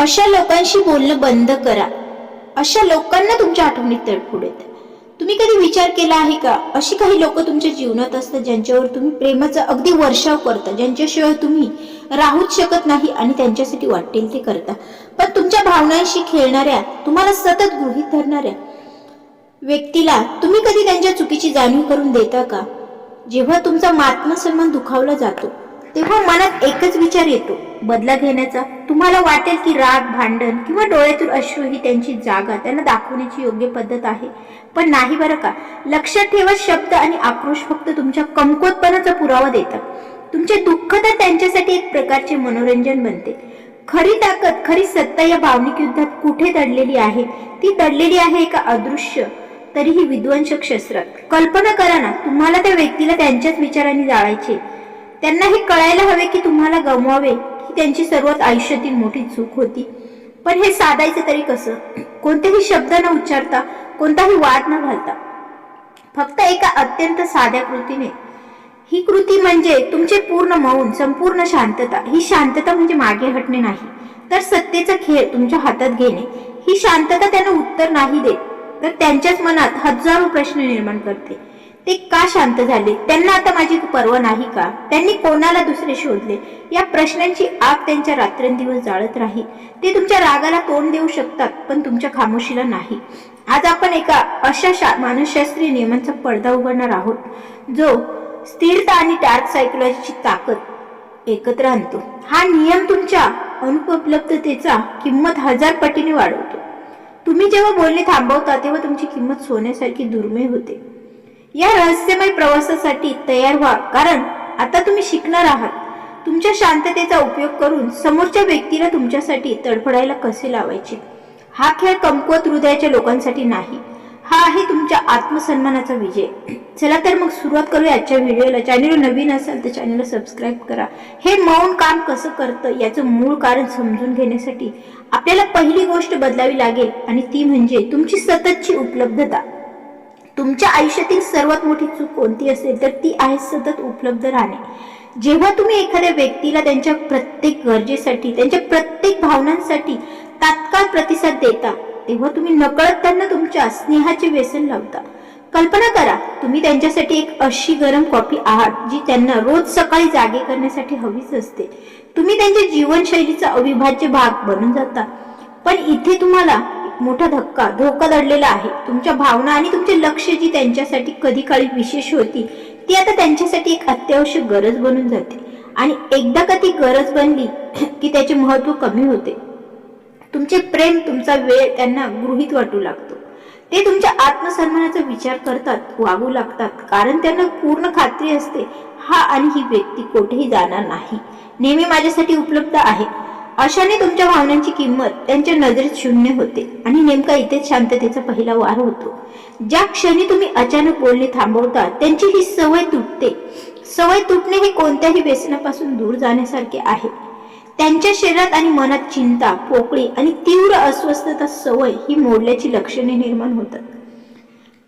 अशा लोकांशी बोलणं बंद करा. अशा लोकांना तुमच्या आठवणीत तडफड येते. तुम्ही कधी विचार केला आहे का? अशी काही लोक तुमच्या जीवनात असतात ज्यांच्यावर तुम्ही प्रेमाचा अगदी वर्षाव करता ज्यांच्याशिवाय तुम्ही राहूच शकत नाही आणि त्यांच्यासाठी वाटेल ते करता. पण तुमच्या भावनांशी खेळणाऱ्या तुम्हाला सतत गृहित धरणाऱ्या व्यक्तीला तुम्ही कधी त्यांच्या चुकीची जाणीव करून देता का? जेव्हा तुमचा आत्मसन्मान दुखावला जातो तेव्हा मनात एकच विचार येतो बदला घेण्याचा. तुम्हाला वाटेल की राग भांडण किंवा डोळ्यातून अश्रू ही त्यांची जागा त्यांना दाखवण्याची योग्य पद्धत आहे. पण नाही बरं का? लक्षात ठेवा शब्द आणि आक्रोश फक्त तुमच्या कमकोतपणाचा पुरावा देतात. तुमचे दुःख तर त्यांच्यासाठी एक प्रकारचे मनोरंजन बनते. खरी ताकद खरी सत्ता या भावनिक युद्धात कुठे दडलेली आहे? ती दडलेली आहे एका अदृश्य तरीही विध्वंसक शस्त्रात. कल्पना करा ना तुम्हाला त्या व्यक्तीला त्यांच्याच विचारांनी जाळायचे त्यांना हे कळायला हवे की तुम्हाला गमवावे ही त्यांची सर्वात आयुष्यातील मोठी चूक होती. पण हे साधायचं तरी कसं? कोणतेही शब्द न उच्चारता कोणताही वाद न घालता. फक्त एका अत्यंत साध्या कृतीने. ही कृती म्हणजे तुमचे पूर्ण मौन संपूर्ण शांतता. ही शांतता म्हणजे मागे हटणे नाही. तर सत्तेचा खेळ तुमच्या हातात घेणे. ही शांतता त्यांना उत्तर नाही देत तर त्यांच्याच मनात हजारो प्रश्न निर्माण करते. ते का शांत झाले? त्यांना आता माझी पर्वा नाही का? त्यांनी कोणाला दुसरे शोधले? या प्रश्नांची आग त्यांच्या रात्रंदिवस जाळत राही. ते तुमच्या रागाला तोंड देऊ शकतात पण तुमच्या खामोशीला नाही. आज आपण एका अशा शा मानसशास्त्रीय नियमांचा पडदा उघडणार आहोत जो स्थिरता आणि डार्क सायकोलॉजीची ताकद एकत्र आणतो. हा नियम तुमच्या अनुपलब्धतेचा किंमत हजार पटीने वाढवतो. तुम्ही जेव्हा बोलणे थांबवता तेव्हा तुमची किंमत सोन्यासारखी दुर्मिळ होते. या रहस्यमय प्रवासासाठी तयार व्हा कारण आता तुम्ही शिकणार आहात. तुमच्या शांततेचा उपयोग करून समोरच्या व्यक्तीला तुमच्यासाठी तडफडायला कसे लावायचे? हा खेळ कमकुवत हृदयाच्या लोकांसाठी नाही. हा आहे तुमच्या आत्मसन्मानाचा विजय. चला तर मग सुरुवात करूया आजच्या व्हिडिओला. चॅनल नवीन असाल तर चॅनलला सबस्क्राईब करा. हे मौन काम कसं करतं याचं मूळ कारण समजून घेण्यासाठी आपल्याला पहिली गोष्ट बदलावी लागेल आणि ती म्हणजे तुमची सततची उपलब्धता. तुमच्या आयुष्यातील सर्वात मोठी चूक कोणती असेल तर ती आहे सतत उपलब्ध राहणे. जेव्हा तुम्ही एखाद्या व्यक्तीला त्यांच्या प्रत्येक गरजेसाठी त्यांच्या प्रत्येक भावनांसाठी तात्काळ प्रतिसाद देता तेव्हा तुम्ही नकळत त्यांना तुमच्या स्नेहाचे व्यसन लावता. कल्पना करा तुम्ही त्यांच्यासाठी एक अशी गरम कॉफी आहात जी त्यांना रोज सकाळी जागे करण्यासाठी हवीच असते. तुम्ही त्यांच्या जीवनशैलीचा अविभाज्य भाग बनून जाता. पण इथे तुम्हाला मोठा धक्का धोका दडलेला आहे. तुमच्या भावना आणि तुमचे लक्ष जी त्यांच्यासाठी कधी काळी विशेष होती ती आता त्यांच्यासाठी एक अत्यावश्यक गरज बनून जाते. आणि एकदा का ती गरज बनली की त्याचे महत्त्व कमी होते. तुमचे प्रेम तुमचा वेळ त्यांना गृहित वाटू लागतो. ते तुमच्या आत्मसन्मानाचा विचार करतात वागू लागतात. कारण त्यांना पूर्ण खात्री असते हा आणि ही व्यक्ती कुठेही जाणार नाही. नेहमी माझ्यासाठी उपलब्ध आहे. अशाने तुमच्या भावनांची किंमत त्यांच्या नजरेत शून्य होते आणि नेमका इथेच शांततेचा पहिला वार होतो. ज्या क्षणी तुम्ही अचानक बोलणे थांबवता त्यांची ही सवय तुटते. सवय तुटणे हे कोणत्याही व्यसनापासून दूर जाण्यासारखे आहे. त्यांच्या शरीरात आणि मनात चिंता पोकळी आणि तीव्र अस्वस्थता सवय ही मोडल्याची लक्षणे निर्माण होतात.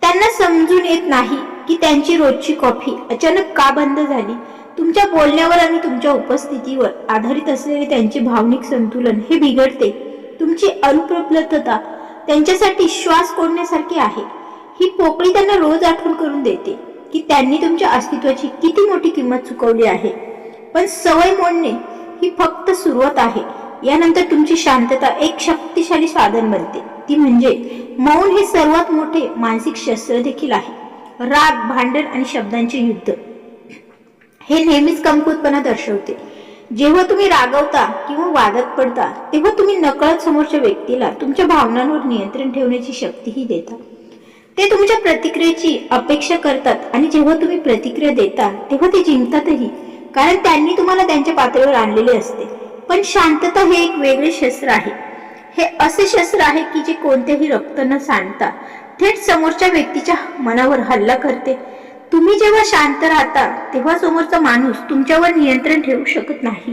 त्यांना समजून येत नाही की त्यांची रोजची कॉफी अचानक का बंद झाली तुमच्या बोलण्यावर आणि तुमच्या उपस्थितीवर आधारित असलेले त्यांचे भावनिक संतुलन हे बिघडते. तुमची अनुपलब्धता त्यांच्यासाठी श्वास कोडण्यासारखी आहे. ही पोकळी त्यांना रोज आठवण करून देते की त्यांनी तुमच्या अस्तित्वाची किती मोठी किंमत चुकवली आहे. पण सवय मोडणे ही फक्त सुरुवात आहे. यानंतर तुमची शांतता एक शक्तिशाली साधन बनते. ती म्हणजे मौन हे सर्वात मोठे मानसिक शस्त्र देखील आहे. राग भांडण आणि शब्दांचे युद्ध. हे नेहमीच कमकुतपणा दर्शवते. जेव्हा तुम्ही रागवता किंवा वादात पडता तेव्हा तुम्ही नकळत समोरच्या व्यक्तीला तुमच्या भावनांवर नियंत्रण ठेवण्याची शक्तीही देता. ते तुमच्या प्रतिक्रियेची अपेक्षा करतात आणि जेव्हा तुम्ही प्रतिक्रिया देता तेव्हा ते जिंकतातही कारण त्यांनी तुम्हाला त्यांच्या पातळीवर आणलेले असते. पण शांतता हे एक वेगळे शस्त्र आहे. हे असे शस्त्र आहे की जे कोणतेही रक्त न सांडता थेट समोरच्या व्यक्तीच्या मनावर हल्ला करते. तुम्ही जेव्हा शांत राहता तेव्हा समोरचा माणूस तुमच्यावर नियंत्रण ठेवू शकत नाही.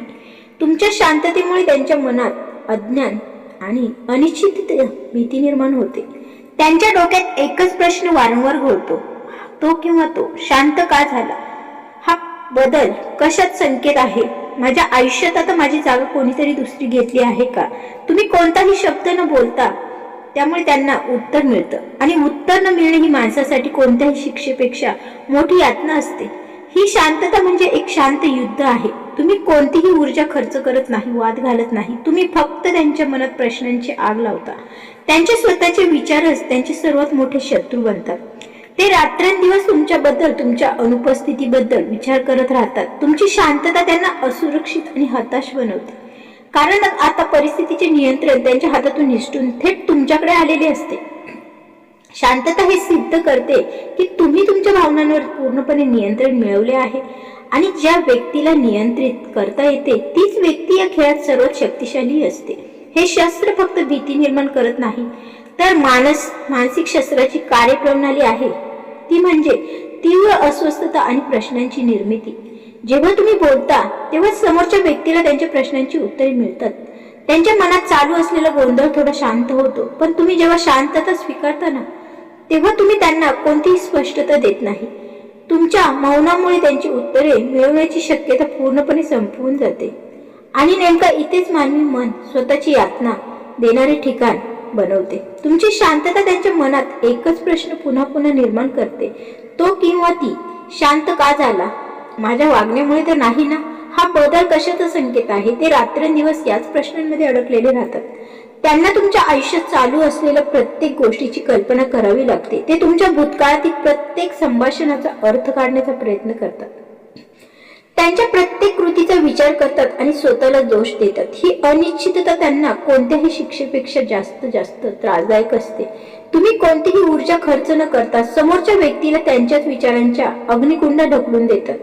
तुमच्या शांततेमुळे त्यांच्या मनात अज्ञान आणि अनिश्चित भीती निर्माण होते. त्यांच्या डोक्यात एकच प्रश्न वारंवार घोळतो. तो किंवा तो शांत का झाला? हा बदल कशात संकेत आहे? माझ्या आयुष्यात आता माझी जागा कोणीतरी दुसरी घेतली आहे का? तुम्ही कोणताही शब्द न बोलता त्यामुळे त्यांना उत्तर मिळतं. आणि उत्तर न मिळणे ही माणसासाठी कोणत्याही शिक्षेपेक्षा मोठी यातना असते. ही शांतता म्हणजे एक शांत युद्ध आहे. तुम्ही कोणतीही ऊर्जा खर्च करत नाही वाद घालत नाही. तुम्ही फक्त त्यांच्या मनात प्रश्नांची आग लावता. त्यांचे स्वतःचे विचारच त्यांचे सर्वात मोठे शत्रू बनतात. ते रात्रंदिवस तुमच्याबद्दल तुमच्या अनुपस्थितीबद्दल विचार करत राहतात. तुमची शांतता त्यांना असुरक्षित आणि हताश बनवते. कारण आता परिस्थितीचे नियंत्रण त्यांच्या हातातून निसटून थेट तुमच्याकडे आलेले असते. शांतता हे सिद्ध करते की तुम्ही तुमच्या भावनांवर पूर्णपणे नियंत्रण मिळवले आहे आणि ज्या व्यक्तीला नियंत्रित करता येते तीच व्यक्ती या खेळात सर्वात शक्तिशाली असते. हे शस्त्र फक्त भीती निर्माण करत नाही तर मानस मानसिक शस्त्राची कार्यप्रणाली आहे. ती म्हणजे तीव्र अस्वस्थता आणि प्रश्नांची निर्मिती. जेव्हा तुम्ही बोलता तेव्हा समोरच्या व्यक्तीला त्यांच्या प्रश्नांची उत्तरे मिळतात. त्यांच्या मनात चालू असलेला गोंधळ थोडा शांत होतो पण तुम्ही जेव्हा शांतता स्वीकारता ना तेव्हा तुम्ही त्यांना कोणतीही स्पष्टता देत नाही. तुमच्या मौनामुळे त्यांची उत्तरे मिळवण्याची शक्यता पूर्णपणे संपवून जाते. आणि नेमका इथेच मानवी मन स्वतःची यातना देणारे ठिकाण बनवते. तुमची शांतता त्यांच्या मनात एकच प्रश्न पुन्हा पुन्हा निर्माण करते. तो किंवा ती शांत का झाला? माझ्या वागण्यामुळे तर नाही ना? हा बदल कशाचा संकेत आहे? ते रात्रंदिवस याच प्रश्नांमध्ये अडकलेले राहतात. त्यांना तुमच्या आयुष्यात चालू असलेल्या प्रत्येक गोष्टीची कल्पना करावी लागते. ते तुमच्या भूतकाळातील प्रत्येक संभाषणाचा अर्थ काढण्याचा प्रयत्न करतात. त्यांच्या प्रत्येक कृतीचा विचार करतात आणि स्वतःला दोष देतात. ही अनिश्चितता त्यांना कोणत्याही शिक्षेपेक्षा जास्त जास्त त्रासदायक असते. तुम्ही कोणतीही ऊर्जा खर्च न करता समोरच्या व्यक्तीला त्यांच्याच विचारांच्या अग्निकुंड ढकलून देतात.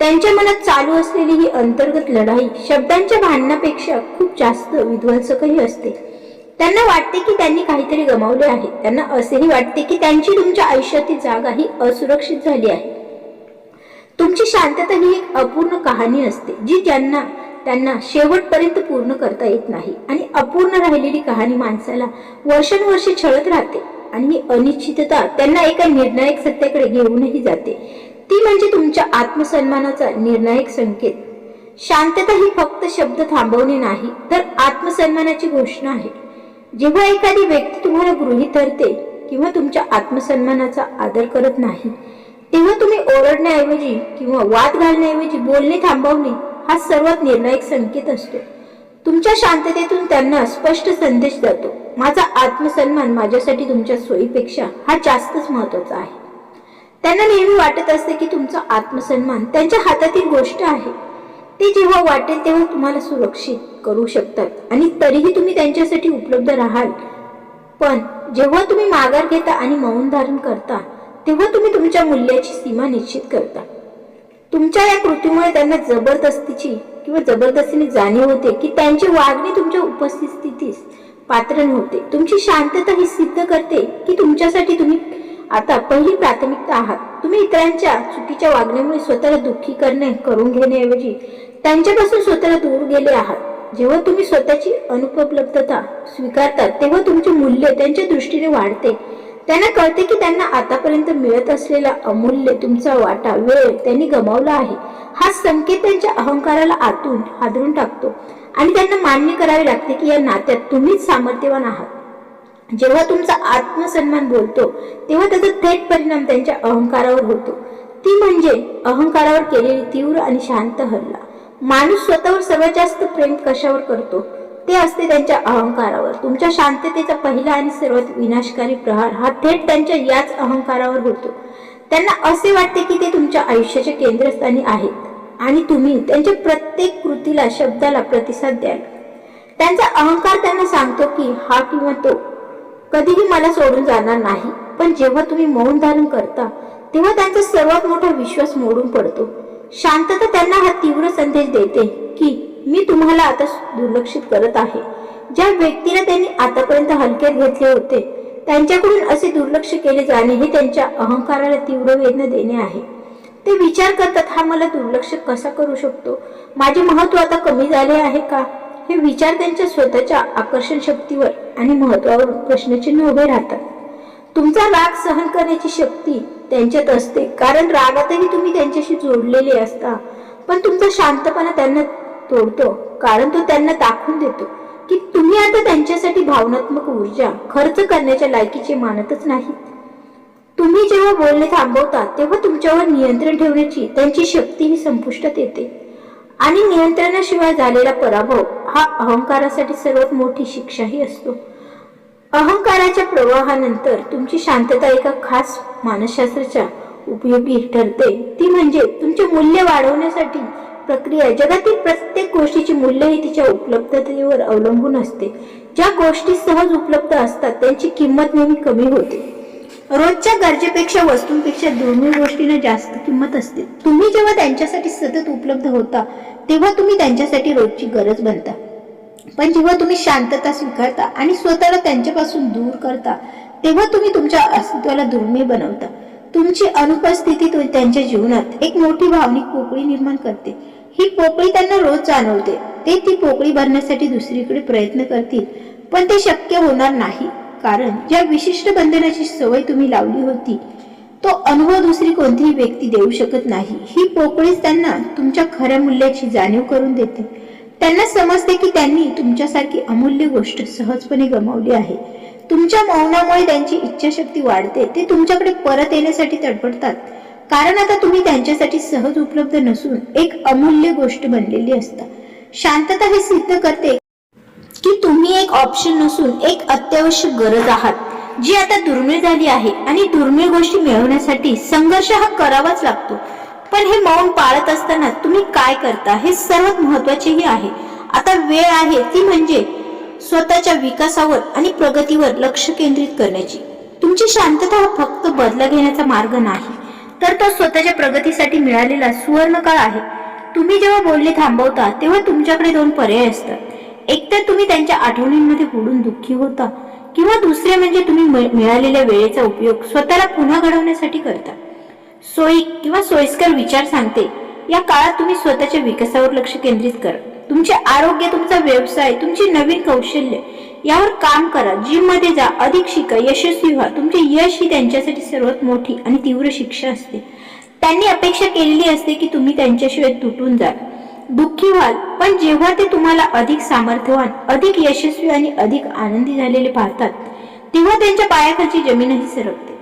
त्यांच्या मनात चालू असलेली ही अंतर्गत लढाई शब्दांच्या भांडणापेक्षा खूप जास्त विध्वंसकही असते. त्यांना वाटते की त्यांनी काहीतरी गमावले आहे. त्यांना असेही वाटते की त्यांची तुमच्या आयुष्यातील जागा ही असुरक्षित झाली आहे. तुमची शांतता ही एक अपूर्ण कहाणी असते जी ज्यांना त्यांना शेवटपर्यंत पूर्ण करता येत नाही आणि अपूर्ण राहिलेली कहाणी माणसाला वर्षानुवर्षे छळत राहते आणि ही अनिश्चितता त्यांना एका निर्णायक सत्याकडे घेऊनही जाते. ती म्हणजे तुमच्या आत्मसन्मानाचा निर्णायक संकेत. शांतता ही फक्त शब्द थांबवणे नाही तर आत्मसन्मानाची घोषणा आहे. जेव्हा एखादी व्यक्ती तुम्हाला गृहीत धरते किंवा तुमच्या आत्मसन्मानाचा आदर करत नाही तेव्हा तुम्ही ओरडण्याऐवजी किंवा वाद घालण्याऐवजी बोलणे थांबवणे हा सर्वात निर्णायक संकेत असतो. तुमच्या शांततेतून त्यांना स्पष्ट संदेश जातो माझा आत्मसन्मान माझ्यासाठी तुमच्या सोयीपेक्षा हा जास्तच महत्त्वाचा आहे. त्यांना नेहमी वाटत असते की तुमचा आत्मसन्मान त्यांच्या हातातील गोष्ट आहे. ते जेव्हा वाटेल तेव्हा तुम्हाला सुरक्षित करू शकतात आणि तरीही तुम्ही त्यांच्यासाठी उपलब्ध राहाल. पण जेव्हा तुम्ही माघार घेता आणि मौन धारण करता तेव्हा तुम्ही तुमच्या मूल्याची सीमा निश्चित करता. तुमच्या या कृतीमुळे त्यांना जबरदस्तीची किंवा जबरदस्तीने जाणीव होते की त्यांची वागणे तुमच्या उपस्थितीस पात्र नव्हते. तुमची शांतता ही सिद्ध करते की तुमच्यासाठी तुम्ही आता पहिली प्राथमिकता आहात. तुम्ही इतरांच्या चुकीच्या वागण्यामुळे स्वतःला दुःखी करणे करून घेण्याऐवजी त्यांच्यापासून स्वतःला दूर गेले आहात. जेव्हा तुम्ही स्वतःची अनुपलब्धता स्वीकारतात तेव्हा तुमचे मूल्य त्यांच्या दृष्टीने वाढते. त्यांना कळते की त्यांना आतापर्यंत मिळत असलेला अमूल्य तुमचा वाटा वेळ त्यांनी गमावला आहे. हा संकेत त्यांच्या अहंकाराला आतून हादरून टाकतो. आणि त्यांना मान्य करावे लागते की या नात्यात तुम्हीच सामर्थ्यवान आहात. जेव्हा तुमचा आत्मसन्मान बोलतो तेव्हा त्याचा थेट परिणाम त्यांच्या अहंकारावर होतो. ती म्हणजे अहंकारावर केलेली तीव्र आणि शांत हल्ला. माणूस स्वतःवर सर्वात जास्त प्रेम कशावर करतो? ते असते त्यांच्या अहंकारावर. तुमच्या शांततेचा पहिला आणि सर्वात विनाशकारी प्रहार हा थेट त्यांच्या याच अहंकारावर होतो. त्यांना असे वाटते की ते तुमच्या आयुष्याच्या केंद्रस्थानी आहेत आणि तुम्ही त्यांच्या प्रत्येक कृतीला शब्दाला प्रतिसाद द्याल. त्यांचा अहंकार त्यांना सांगतो की हा किंवा तो कधीही मला सोडून जाणार नाही. पण जेव्हा तुम्ही मौन धारण करता तेव्हा त्यांचा सर्वात मोठा विश्वास मोडून पडतो. शांतता त्यांना हा तीव्र संदेश देते की मी तुम्हाला आता दुर्लक्षित करत आहे. ज्या व्यक्तीला त्यांनी आतापर्यंत हलक्यात घेतले होते त्यांच्याकडून असे दुर्लक्ष केले जाणे हे त्यांच्या अहंकाराला तीव्र वेदना देणे आहे. ते विचार करतात हा मला दुर्लक्ष कसा करू शकतो? माझे महत्त्व आता कमी झाले आहे का? हे विचार त्यांच्या स्वतःच्या आकर्षण शक्तीवर आणि महत्वावर प्रश्नचिन्ह उभे राहतात. तुमचा राग सहन करण्याची शक्ती त्यांच्यात असते. कारण रागातही तुम्ही त्यांच्याशी जोडलेले असता. पण तुमचा शांतपणा त्यांना तोडतो. कारण तो त्यांना दाखवून देतो की तुम्ही आता त्यांच्यासाठी भावनात्मक ऊर्जा खर्च करण्याच्या लायकीचे मानतच नाही तुम्ही जेव्हा बोलणे थांबवता तेव्हा तुमच्यावर नियंत्रण ठेवण्याची त्यांची शक्तीही संपुष्टात येते. आणि नियंत्रणाशिवाय झालेला पराभव हा अहंकारासाठी सर्वात मोठी शिक्षाही असतो. अहंकाराच्या प्रवाहानंतर तुमची शांतता एका खास मानसशास्त्राच्या उपयोगी ठरते. ती म्हणजे तुमचे मूल्य वाढवण्यासाठी प्रक्रिया. जगातील प्रत्येक गोष्टीची मूल्य ही तिच्या उपलब्धतेवर अवलंबून असते. ज्या गोष्टी सहज उपलब्ध असतात त्यांची किंमत नेहमी कमी होते. रोजच्या गरजेपेक्षा वस्तूंपेक्षा दुर्मिळ गोष्टींना जास्त किंमत असते. तुम्ही जेव्हा त्यांच्यासाठी सतत उपलब्ध होता तेव्हा तुम्ही त्यांच्यासाठी रोजची गरज बनता. पण जेव्हा तुम्ही शांतता स्वीकारता आणि स्वतःला त्यांच्यापासून दूर करता तेव्हा तुम्ही तुमच्या अस्तित्वाला दुर्मिळ बनवता. तुमची अनुपस्थिती त्यांच्या जीवनात एक मोठी भावनिक पोकळी निर्माण करते. ही पोकळी त्यांना रोज जाणवते. ते ती पोकळी भरण्यासाठी दुसरीकडे प्रयत्न करतील पण ते शक्य होणार नाही. कारण ज्या विशिष्ट बंधनाची सवय तुम्ही लावली होती तो अनुभव दुसरी कोणतीही व्यक्ती देऊ शकत नाही. ही पोकळीच त्यांना तुमच्या खऱ्या मूल्याची जाणीव करून देते. त्यांना समजते की त्यांनी तुमच्यासारखी अमूल्य गोष्ट सहजपणे गमावली आहे. तुमच्या मौनामुळे त्यांची इच्छाशक्ती वाढते. ते तुमच्याकडे परत येण्यासाठी तडपडतात. कारण आता तुम्ही त्यांच्यासाठी सहज उपलब्ध नसून एक अमूल्य गोष्ट बनलेली असता. शांतता हे सिद्ध करते की तुम्ही एक ऑप्शन नसून एक अत्यावश्यक गरज आहात जी आता दुर्मिळ झाली आहे आणि दुर्मिळ गोष्टी मिळवण्यासाठी संघर्ष हा करावाच लागतो. पण हे मौन पाळत असताना तुम्ही काय करता हे सर्वात महत्वाचेही आहे. आता वेळ आहे ती म्हणजे स्वतःच्या विकासावर आणि प्रगतीवर लक्ष केंद्रित करण्याची. तुमची शांतता हा फक्त बदला घेण्याचा मार्ग नाही तर तो स्वतःच्या प्रगतीसाठी मिळालेला सुवर्ण काळ आहे. तुम्ही जेव्हा बोलणे थांबवता तेव्हा तुमच्याकडे दोन पर्याय असतात. एकतर तुम्ही त्यांच्या आठवणींमध्ये बुडून दुःखी होता किंवा दुसरे म्हणजे तुम्ही मिळालेल्या वेळेचा उपयोग स्वतःला पुन्हा घडवण्यासाठी करता. सोयी किंवा सोयीस्कर विचार सांगते. या काळात तुम्ही स्वतःच्या विकासावर लक्ष केंद्रित करा. तुमचे आरोग्य तुमचा व्यवसाय तुमची नवीन कौशल्य यावर काम करा. जिममध्ये जा अधिक शिका यशस्वी व्हा. तुमचे यश ही त्यांच्यासाठी सर्वात मोठी आणि तीव्र शिक्षा असते. त्यांनी अपेक्षा केलेली असते की तुम्ही त्यांच्याशिवाय तुटून जा दुःखी व्हाल पण जेव्हा ते तुम्हाला अधिक सामर्थ्यवान अधिक यशस्वी आणि अधिक आनंदी झालेले पाहतात तेव्हा त्यांच्या पायाखालची जमीनही सरकते.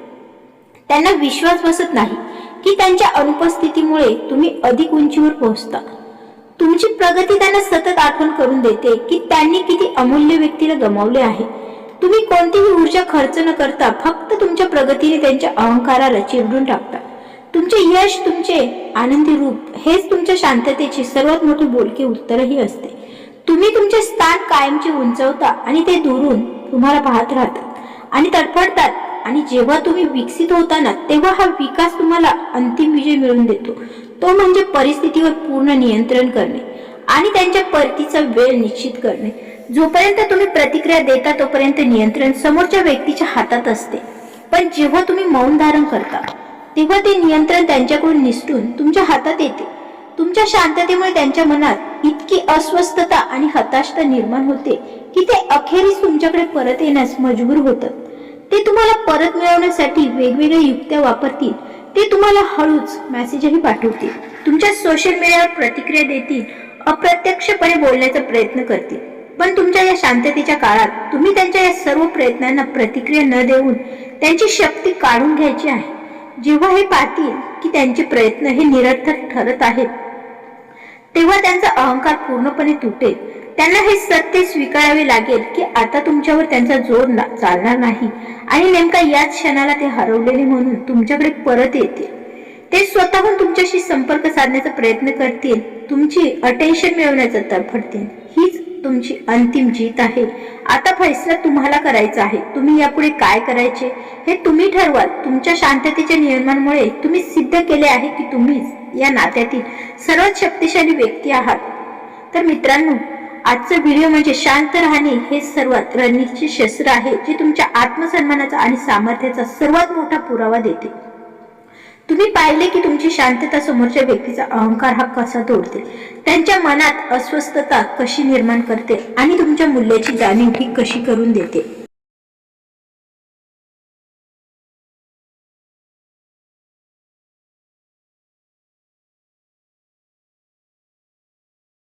त्यांना विश्वास बसत नाही की त्यांच्या अनुपस्थितीमुळे तुम्ही अधिक उंचीवर पोहोचता. तुमची प्रगती त्यांना सतत आठवण करून देते की त्यांनी किती अमूल्य व्यक्तीला गमावले आहे. तुम्ही कोणतीही ऊर्जा खर्च न करता फक्त तुमच्या प्रगतीने त्यांच्या अहंकाराला चिरडून टाकता. तुमचे यश तुमचे आनंदी रूप हेच तुमच्या शांततेची सर्वात मोठी बोलकी उत्तरही असते. तुम्ही तुमचे स्थान कायमचे उंचवता आणि ते दुरून तुम्हाला पाहत राहतात आणि तडफडतात. आणि जेव्हा तुम्ही विकसित होताना तेव्हा हा विकास तुम्हाला अंतिम विजय मिळवून देतो. तो म्हणजे परिस्थितीवर पूर्ण नियंत्रण करणे आणि त्यांच्या परतीचा वेळ निश्चित करणे. जोपर्यंत तुम्ही प्रतिक्रिया देता तोपर्यंत नियंत्रण समोरच्या व्यक्तीच्या हातात असते. पण जेव्हा तुम्ही मौन धारण करता तेव्हा ते नियंत्रण त्यांच्याकडून निसटून तुमच्या हातात येते. तुमच्या शांततेमुळे त्यांच्या मनात इतकी अस्वस्थता आणि हताशता निर्माण होते की ते अखेरीस तुमच्याकडे परत येण्यास मजबूर होतात. ते तुम्हाला परत मिळवण्यासाठी वेगवेगळ्या युक्त्या वापरतील. ते तुम्हाला हळूच मेसेजही पाठवतील. तुमच्या सोशल मीडियावर प्रतिक्रिया देतील अप्रत्यक्षपणे बोलण्याचा प्रयत्न करतील. पण तुमच्या या शांततेच्या काळात तुम्ही त्यांच्या या सर्व प्रयत्नांना प्रतिक्रिया न देऊन त्यांची शक्ती काढून घ्यायची आहे. जेव्हा हे पाहतील की त्यांचे प्रयत्न हे निरर्थक ठरत आहेत तेव्हा त्यांचा अहंकार पूर्णपणे तुटेल. त्यांना हे सत्य स्वीकारावे लागेल की आता तुमच्यावर त्यांचा जोर ना- चालणार नाही आणि नेमका याच क्षणाला ते हरवलेले म्हणून तुमच्याकडे परत येतील. ते स्वतःहून तुमच्याशी संपर्क साधण्याचा प्रयत्न करतील तुमची अटेन्शन मिळवण्याचा तडफडतील. हीच तुमची अंतिम जीत आहे. आता फैसला तुम्हाला करायचा आहे. तुम्ही यापुढे काय करायचे? हे तुम्ही ठरवाल. तुमच्या शांततेच्या नियमांमुळे तुम्ही सिद्ध केले आहे की तुम्हीच या नात्यातील सर्वात शक्तिशाली व्यक्ती आहात. तर मित्रांनो आजचा व्हिडिओ म्हणजे शांत राहणे हे सर्वात रणनीतीचे शस्त्र आहे जे तुमच्या आत्मसन्मानाचा आणि सामर्थ्याचा सर्वात मोठा पुरावा देते. तुम्ही पाहिले की तुमची शांतता समोरच्या व्यक्तीचा अहंकार हा कसा तोडते? त्यांच्या मनात अस्वस्थता कशी निर्माण करते? आणि तुमच्या मूल्याची जाणीव ही कशी करून देते?